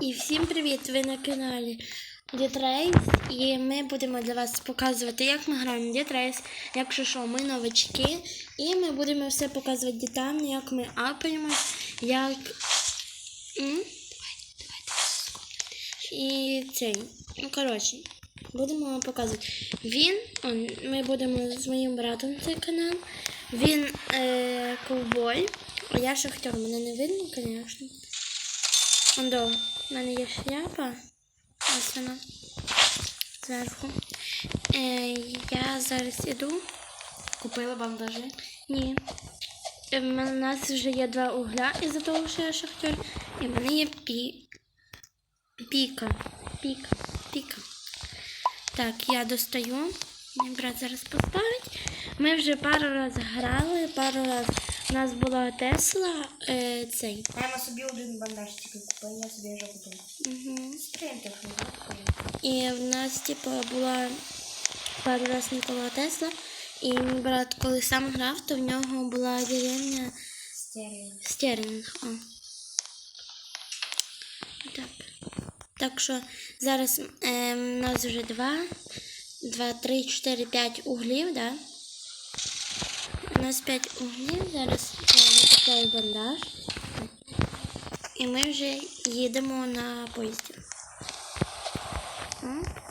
І всім привіт! Ви на каналі Дітрейс. І ми будемо для вас показувати, як ми граємо Дітрейс. Якщо що, ми новачки. І ми будемо все показувати детально, як ми апаємо, як. М? І цей. Ну, коротше, будемо вам показувати. Він, он, ми будемо з моїм братом цей канал. Він е, ковбой, я шахтер. Мене не видно, звісно. Ондо, в мене є шляпа. Ось вона. Зверху. Е, я зараз іду. Купила бандажі. Ні. Е, У нас вже є два угля із-за того, що я шахтер. І в мене є пі... піка. Піка. Піка. Так, я достаю. Мій брат зараз поставить. Ми вже пару раз грали, пару раз у нас була Тесла. Е, цей. А я собі один бандаж тільки купила, я собі вже купила. Угу. Спринтер. І в нас, типу, була пару раз Нікола Тесла. І мій брат, коли сам грав, то в нього була деревня стерінг. О. Так. Так що зараз е, у нас вже два, два, три, чотири, п'ять углів, да? У нас п'ять углів. Зараз я бандаж. І ми вже їдемо на поїзді.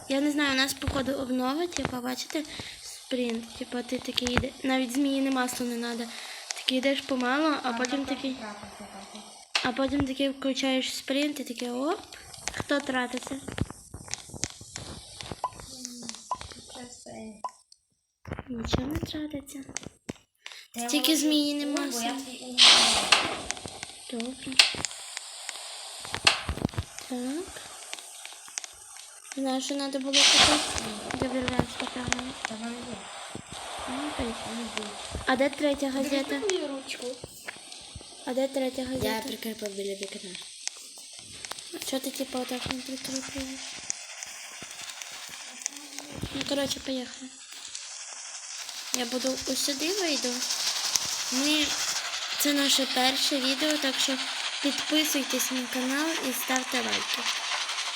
Я не знаю, у нас походу обнова, типа, бачите, спринт. Типа ти такий йде. Навіть зміїне масло не треба. Такий йдеш помало, а потім такий. А потім такий включаєш спринт і такий оп. Хто тратиться? Нічого не тратиться. Тільки змії нема. Я. Добре. Так. Знаєш, що треба було купити? Є. Ну, є. А де третя газета? А де третя Я газета? прикріпив біля вікна. Що ти типа отак не прикріплюєш? Ну, коротше, поїхали. Я буду ось сюди вийду. Ми... Це наше перше відео, так що підписуйтесь на канал і ставте лайки.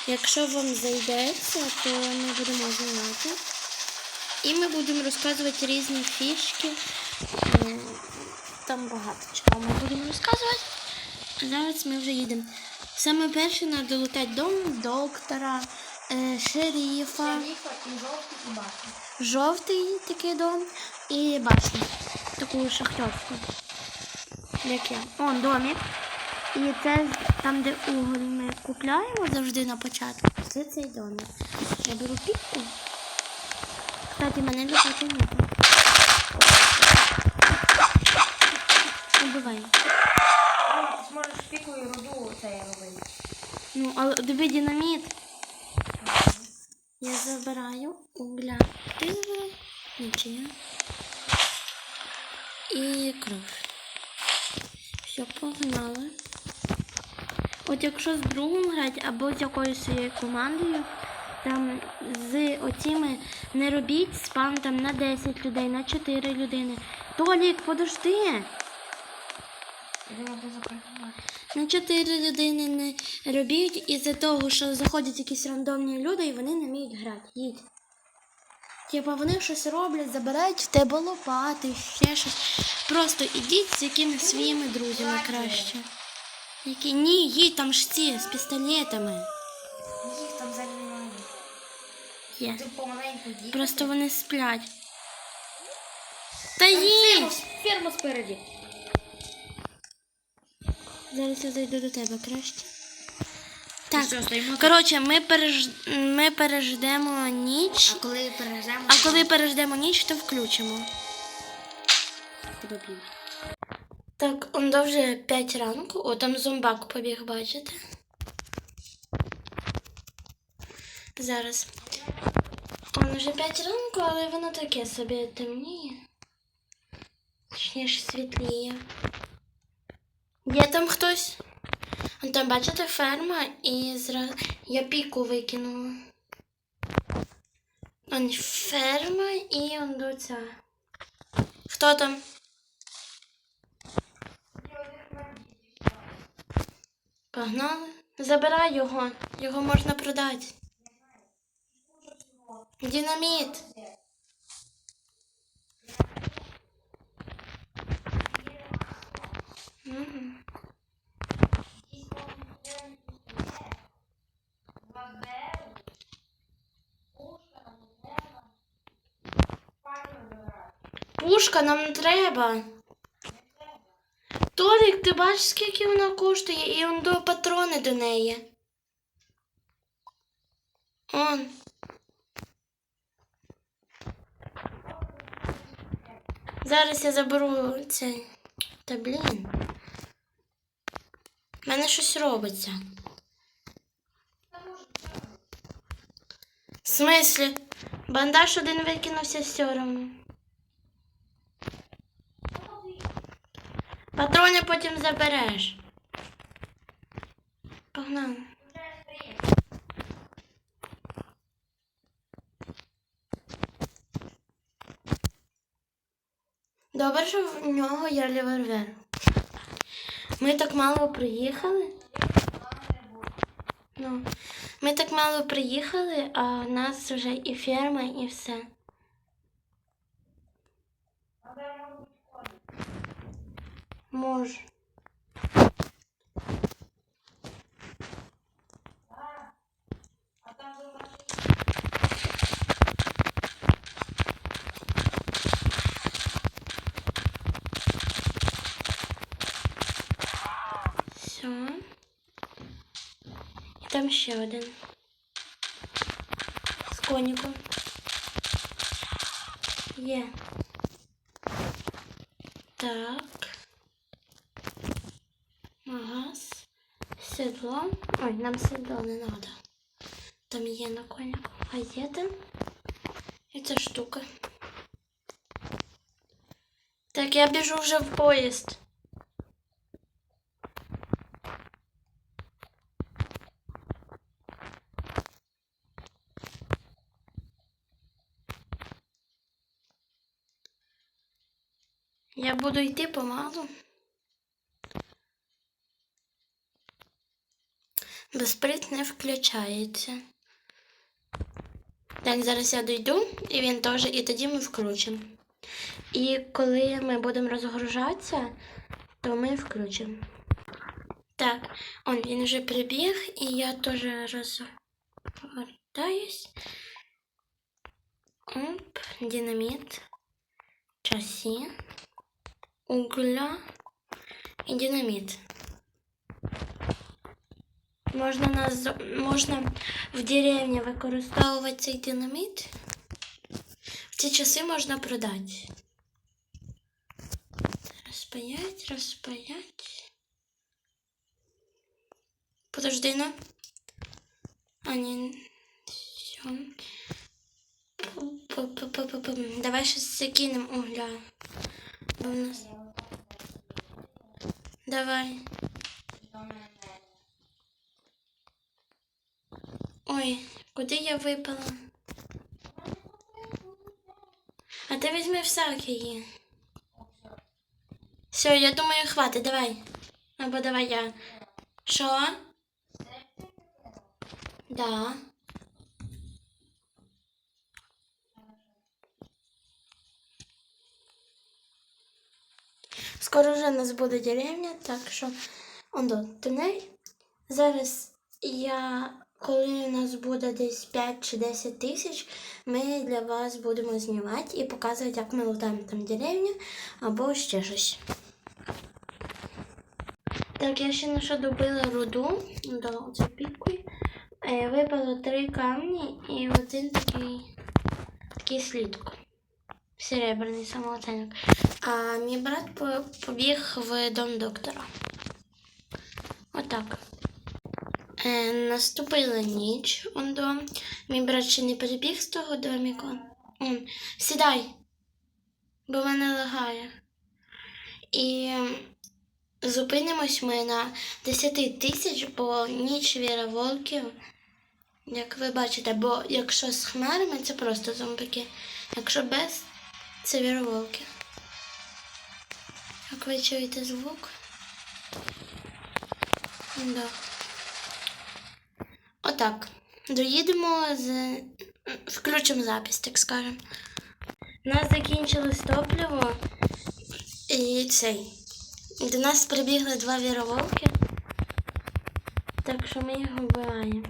Якщо вам зайдеться, то ми будемо знімати. І ми будемо розказувати різні фішки. Там багато чого ми будемо розказувати. А зараз ми вже їдемо. Саме перше треба долутати дом доктора, е, шерифа, Шерифа і жовтий і башня. жовтий такий дом і башню. Таку шахтерську. Як я. Он домик. І це там, де уголь ми купляємо завжди на початку. Це цей домик. Я беру піку. Кстати, мене не. Убивай. Ну, ти зможеш пікою руду це робити. Ну, але диви динаміт. Я забираю угля. Ти забирай? Нічия. І кров. Все, погнали. От якщо з другом грати або з якоюсь своєю командою, там з оціми не робіть спам там на 10 людей, на 4 людини. Толік, подожди! Я На чотири людини не робіть із-за того, що заходять якісь рандомні люди і вони не вміють грати. Їдь. Типа вони щось роблять, забирають в тебе лопати, ще щось. Просто ідіть з якимись своїми друзями краще. Які ні, їдь там ж ці з пістолетами. Їх там немає. Є. Просто вони сплять. Та їдь! Ферма спереді. Зараз я зайду до тебе краще. Так, коротше, ми, переж... ми переждемо ніч. А коли переждемо, А коли переждемо ніч, то включимо. Так, он вже 5 ранку. О, там зомбак побіг, бачите? Зараз. Он вже 5 ранку, але воно таке собі темніє. Точніше світліє. Є там хтось? Там, бачите, ферма і зразу. Я піку викинула. Он ферма і он до ця. Хто там? Погнали. Забирай його. Його можна продати. Динаміт. Мгм. Пушка нам не треба. Толік, ти бачиш, скільки вона коштує, і он до патрони до неї. Он. Зараз я заберу цей. Та блін. У мене щось робиться. В смислі? Бандаж один викинувся все одно. Патрони потім забереш. Погнали. Добре, що в нього є револьвер. Ми так мало приїхали. Ну, ми так мало приїхали, а в нас вже і ферма, і все. Може. там ще один. З коніком. Є. Так. Магаз. Седло. Ой, нам седло не надо. Там є на коніку. А є там? І ця штука. Так, я біжу вже в поїзд. Я буду йти помалу. Безприт не включається. Так, зараз я дойду, і він теж, і тоді ми включимо. І коли ми будемо розгружатися, то ми включимо. Так, он він вже прибіг, і я теж розвертаюсь. Оп, динаміт, часі, угля і динаміт. Можна, наз... Можна в деревні використовувати цей динаміт. В ці часи можна продати. Розпаять, розпаять. Подожди, ну. А, ні. Все. Давай щось закинемо угля. Бо в нас... Давай. Ой, куди я випала? А ти візьми всяке є. Все, я думаю, хватить, давай. Або давай я. Що? Да. Скоро вже у нас буде деревня, так що он тунель. Зараз я, коли у нас буде десь 5 чи 10 тисяч, ми для вас будемо знімати і показувати, як ми лутаємо там деревню або ще щось. Так, я ще не що добила руду до запікою. Е, Випало три камні і один такий, такий слідок. Серебряний самооцінок. А мій брат побіг в дом доктора. Отак. Е, наступила ніч. Он до. Мій брат ще не перебіг з того доміку. Он, сідай, бо мене лагає. І зупинимось ми на 10 тисяч, бо ніч віра волків. Як ви бачите, бо якщо з хмарами, це просто зомбики. Якщо без, це віроволки. Як ви чуєте звук? Да. отак. Доїдемо з. Включимо запис, так скажемо. У нас закінчилось топливо. І цей. До нас прибігли два віроволки. Так що ми їх вбиваємо.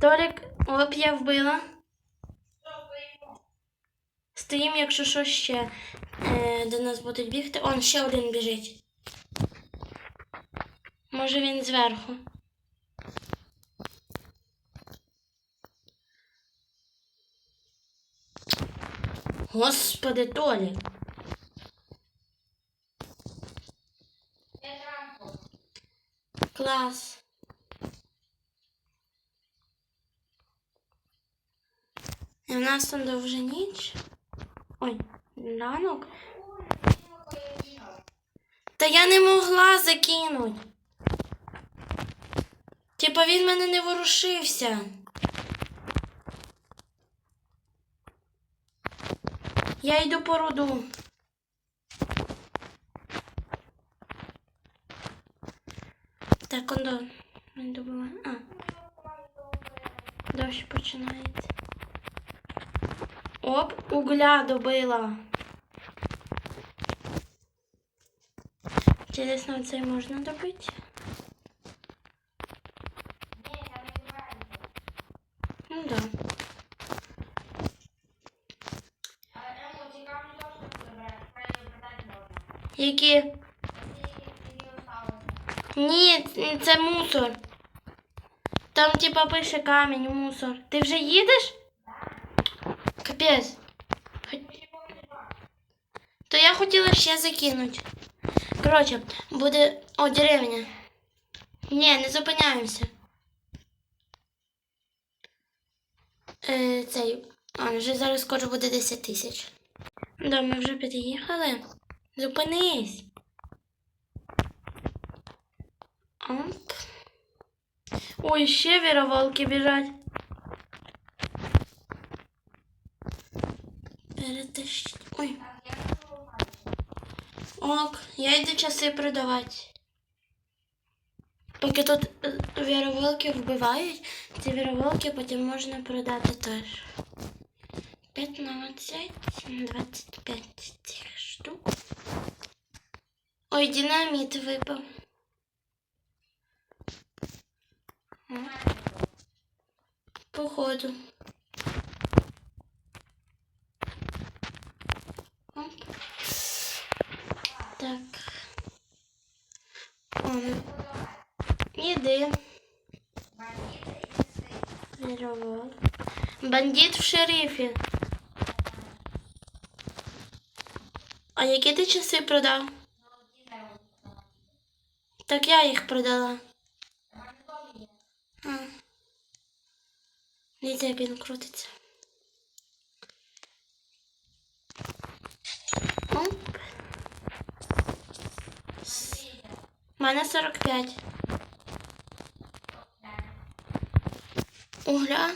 Толік, оп, я вбила. Стоїмо, якщо що ще е, до нас будуть бігти. Он ще один біжить. Може він зверху. Господи, Толі. Клас. І в нас там довже ніч. Ой, ранок. Та я не могла закинуть. Типа він мене не ворушився. Я йду по руду. Так, он до. Він добиває. А. Дощ починається. Оп, угля добила. Інтересно, це можна добити? Ну да. Які? Ні, це мусор. Там типа пише камінь, мусор. Ти вже їдеш? Капець. То я хотіла ще закинути. Коротше, буде. О, деревня. Ні, не зупиняємося. Е, цей. А, вже зараз скоро буде 10 тисяч. Да, ми вже під'їхали. Зупинись. Оп. Ой, ще віроволки біжать. Перетащить. Ой. Ок, я йду часи продавати. Поки тут е, віроволки вбивають, ці віроволки потім можна продати теж. 15, 25 цих штук. Ой, динаміт випав. Походу. Так. Іди. Бандит в шерифі. А які ти часи продав? Так я їх продала. Дивіться, як він крутиться. У мене 45. Угля.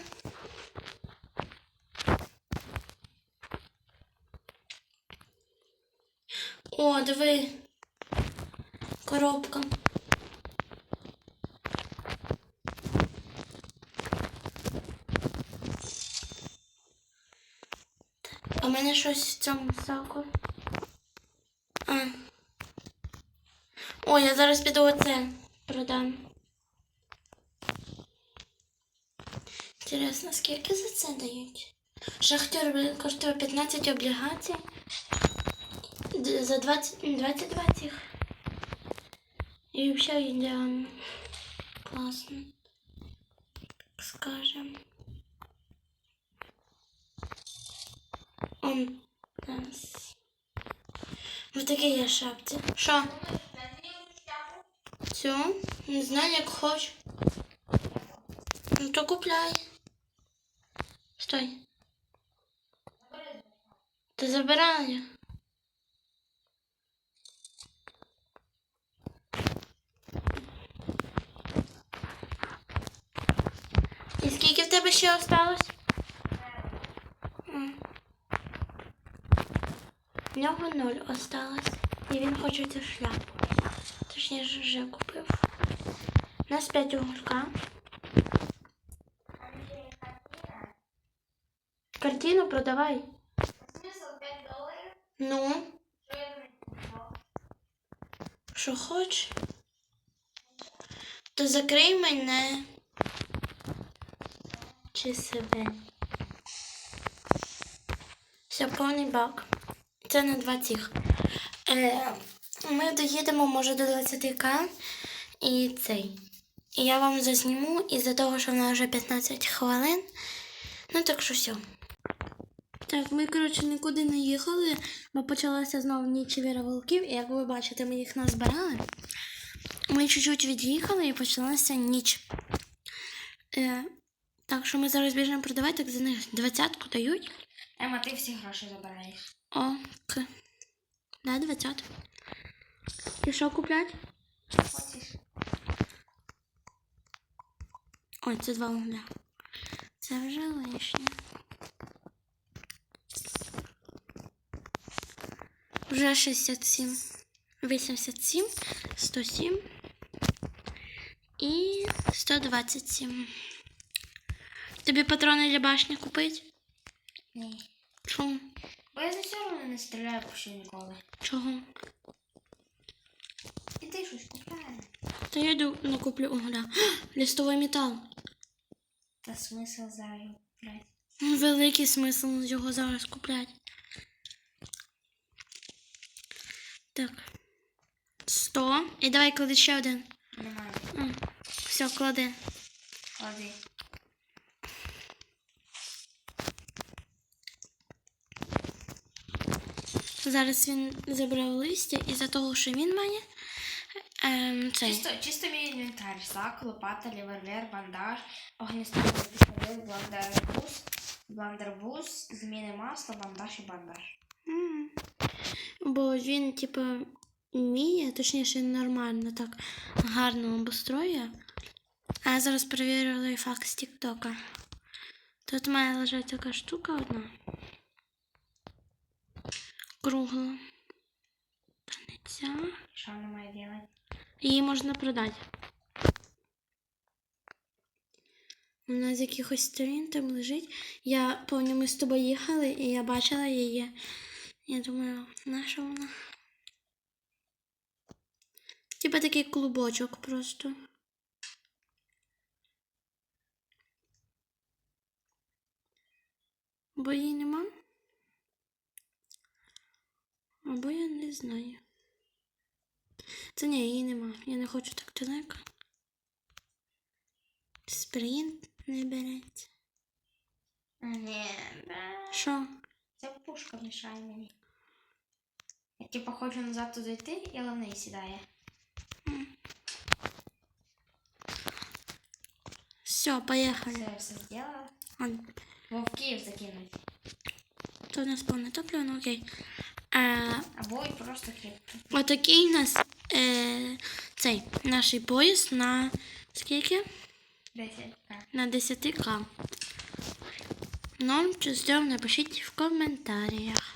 О, диви. Коробка. А в мене щось в цьому саку. А. О, я зараз піду оце продам. Інтересно, скільки за це дають? Шахтер коштує 15 облігацій. За 20, 22 цих. І взагалі ідеально. Класно. Так скажем. Он нас. В такій я шапці. Що? Цю? Не знаю, як хоч. Ну то купляй. Стой. Ти забирай. І скільки в тебе ще осталось? В нього ноль осталось. І він хоче цю шляпу. Точніше, вже купив. У нас 5 уголька. Картину продавай. Смисл 5 доларів? Ну, що хочеш. То закрий мене. Чи себе. Все, повний бак. Це на два цих. Е, ми доїдемо, може, до 20к і цей. І я вам засніму із-за того, що в нас вже 15 хвилин. Ну, так що все. Так, ми, коротше, нікуди не їхали, бо почалася знову ніч віра волків, і як ви бачите, ми їх назбирали. Ми чуть-чуть від'їхали і почалася ніч. Е, так що ми зараз біжимо продавати, так за них двадцятку дають. Ема, ти всі гроші забираєш. О, к. Да, двадцятку. І що куплять? Хочеш? Ой, це два угля. Це вже лишнє. Вже 67. 87, 107 і 127. Тобі патрони для башні купить? Ні. Чому? Бо я за все одно не стріляю почти ніколи. Чого? І щось купляє. Та я йду накуплю угля. Лістовий метал. Та смисл зараз його купляти. Великий смисл його зараз купляти. Так. 100. І давай клади ще один. Немає. Все, клади. Клади. Зараз він забрав листя і за того, що він має. Ем, цей. Чисто, чисто мій інвентар. Сак, лопата, револьвер, бандаж, огнестрільний пістолет, бландербус, бландербус, зміни масла, бандаж і бандаж. М. Бо він, типу, вміє, точніше, нормально так гарно обустроює. А я зараз перевірю лайфхак з Тіктока. Тут має лежати така штука одна. Кругла. Та не ця. Що вона має робити? Її можна продати. Вона з якихось сторін там лежить. Я пам'ятаю, ми з тобою їхали, і я бачила її. Я думаю, наша вона? Типа такий клубочок просто. Бо її нема. Або я не знаю. Це ні, її нема. Я не хочу так далеко. Спринт не береться. Що? Ця пушка мішає мені. Я типу хочу назад туди йти, і вона неї сідає. Все, поїхали. Все, я все зробила. Вовків закинуть. то у нас повне топливо, ну окей. А, Або і просто хліб. отакий у нас е, цей наш поїзд на скільки? Десять. Так. На 10к. Норм чи стрьом напишіть в коментарях.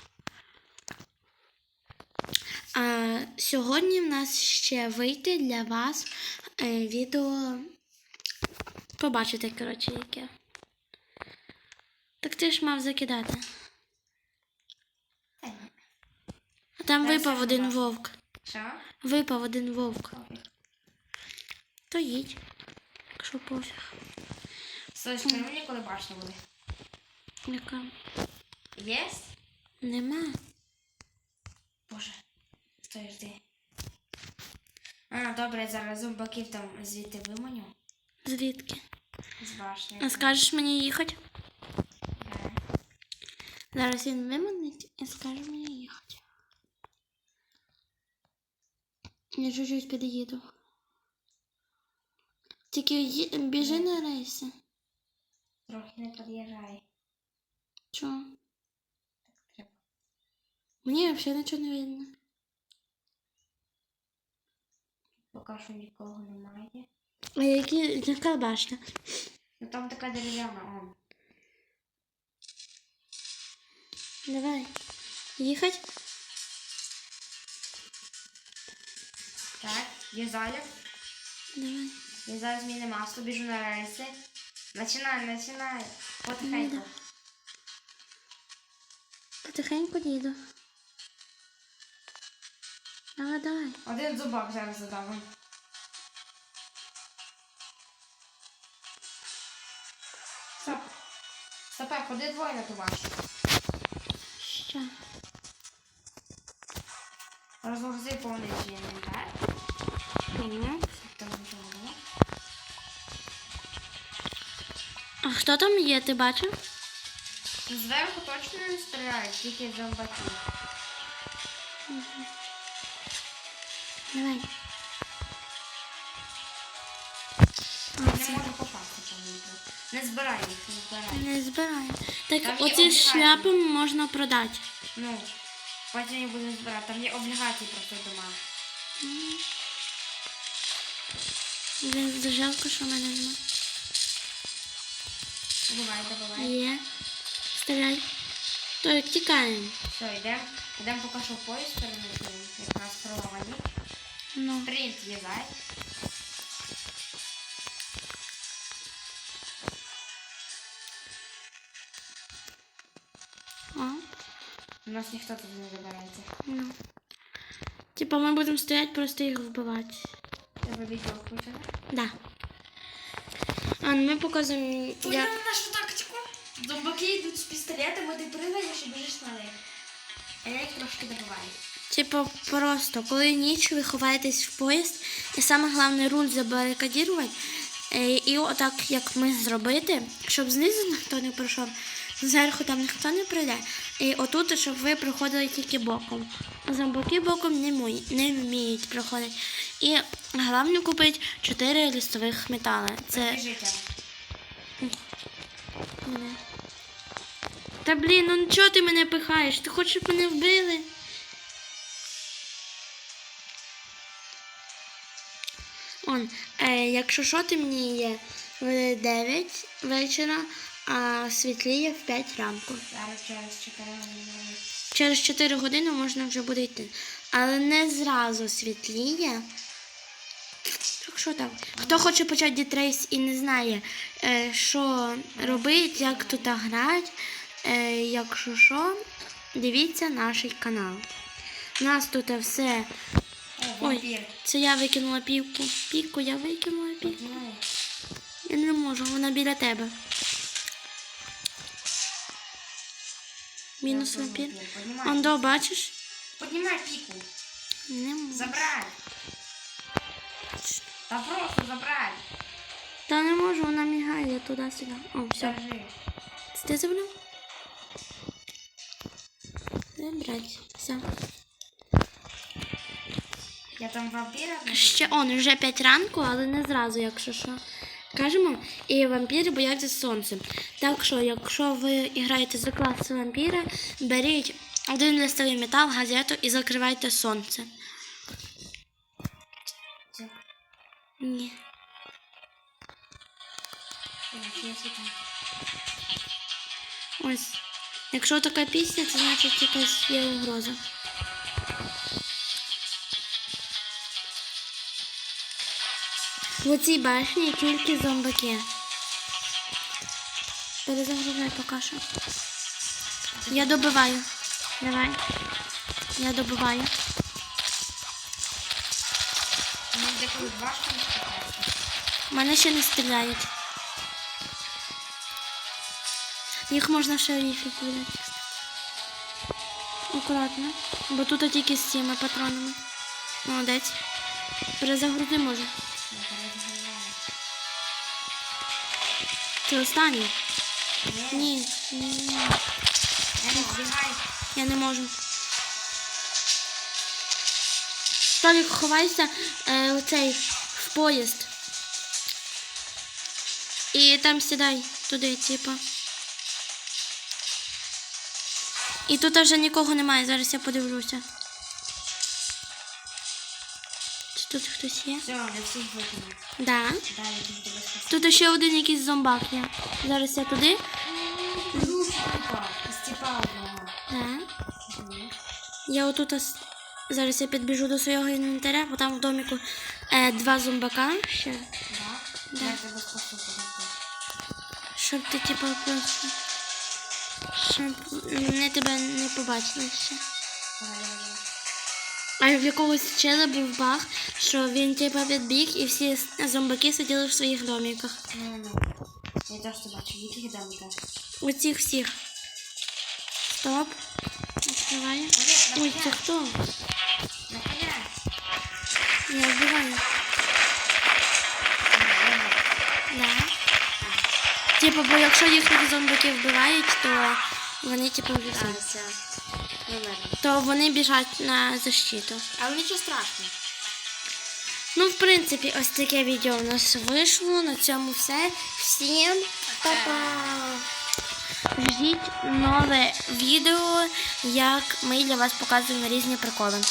А, сьогодні в нас ще вийде для вас е, відео. Побачите, коротше, яке. Так ти ж мав закидати. А там випав один вовк. Що? Випав один вовк. То їдь. Якщо пофіг. Слухай, скажи мені, коли башня буде. Яка? Єсть? Нема. Боже. Стой, жди. А, добре, зараз зомбаків там звідти виманю. Звідки? З башні. А скажеш мені їхати? Да. Зараз він виманить і скаже мені їхати. Я чуть-чуть під'їду. Тільки біжи на рейси. Трохи не під'їжджає. Чого? Треба. Мені взагалі нічого не видно. Поки що нікого немає. А які яка башня? Ну там така дерев'яна, он. Давай. Їхати? Так, заля. Давай. Я зараз зміни масло, біжу на рельси. Начинай, начинай. Потихеньку. Потихеньку їду. Давай, давай. Один зубак зараз задавим. Стоп. Стопе, ходи двоє на ту башню. Що? Розгрузи повний інвентар. А хто там є, ти бачив? Зверху точно не стріляють, тільки зомбаки. Давай. Не збирай їх, не збирай. Не збираю. Там Так є оці шляпи можна продати. Ну, потім я буду збирати. Там є облігації просто дома. Жалко, що в мене нема. Добивай, добивай. Є. Стріляй. То тікаємо. Все, йдемо. Йдемо поки що в поїзд перенесемо. Якраз проломані. Ну. Принт їзай. У нас ніхто тут не забирається. Ну. Типа ми будемо стояти, просто їх вбивати. Тебе відео включено. Да. А, ну ми показуємо, як... нашу тактику. Зомбаки йдуть з пістолетами, ти пригаєш і біжиш на них. А я їх трошки добиваю. Типа просто, коли ніч ви ховаєтесь в поїзд, і саме головне руль забарикадірувати, е, і отак, як ми зробити, щоб знизу ніхто не пройшов, зверху там ніхто не прийде. І отут, щоб ви проходили тільки боком. Зомбаки боком не, мої, не вміють проходити. І головне купити 4 листових метали. Це Та блін, ну чого ти мене пихаєш? Ти хочеш, щоб мене вбили? Он, е, якщо що, ти мені є в 9 вечора, а світліє в 5 ранку. Зараз через 4 години. Через 4 години можна вже буде йти. Але не зразу світліє. Так що там? Хто хоче почати дітрейс і не знає, е, що робити, як тут грати, е, якщо що, дивіться наш канал. У нас тут все. Ой, це я викинула півку. Півку я викинула півку. Я не можу, вона біля тебе. Мінус вампір. Андо, бачиш? Піднімай піку. Не можу. Забрай. Та просто забрай. Та не можу, вона мігає туди-сюди. О, все. Держи. Це ти забрав? Забрать. Все. Я там вампіра. Ще он вже 5 ранку, але не зразу, якщо що. Кажемо, і вампіри бояться сонця. Так що, якщо ви граєте за клас вампіра, беріть один листовий метал, газету і закривайте сонце. Ні. Ось. Якщо така пісня, це значить якась є угроза. В цій башні тільки зомбаки. Перезагружай поки що. Я добиваю. Давай. Я добиваю. Мене ще не стріляють. Їх можна ще взяти. Акуратно. Бо тут тільки з цими патронами. Молодець. Перезагрузи може. Це останній? Ні. Ні. Ні. Я не можу. Толік, ховайся е, оцей в поїзд. І там сідай туди, типу. І тут вже нікого немає, зараз я подивлюся. Тут хтось є? Все, я всіх викинув. Да. Далі дуже тебе спасибо. Тут ще один якийсь зомбак є. Зараз я туди. Душу Степа. Степа одного. Да. Мгм. Я отут ос- зараз я підбіжу до свого інвентаря, бо там в доміку е, два зомбака ще. Да. сюди. Щоб ти типа просто. Щоб вони тебе не побачили ще. Давай, давай. А в якогось чела був баг, що він типа відбіг і всі зомбаки сиділи в своїх доміках. Ну, ну. Я теж це бачу, яких дамка. У цих всіх. Стоп. Відкриваю. Ой, це хто? На коня. Я вбиваю. Да. Типа, бо якщо їхніх зомбаків вбивають, то вони типу Так, То вони біжать на защиту. Але нічого страшного. Ну, в принципі, ось таке відео у нас вийшло. На цьому все. Всім па-па! Ждіть нове відео, як ми для вас показуємо різні приколи.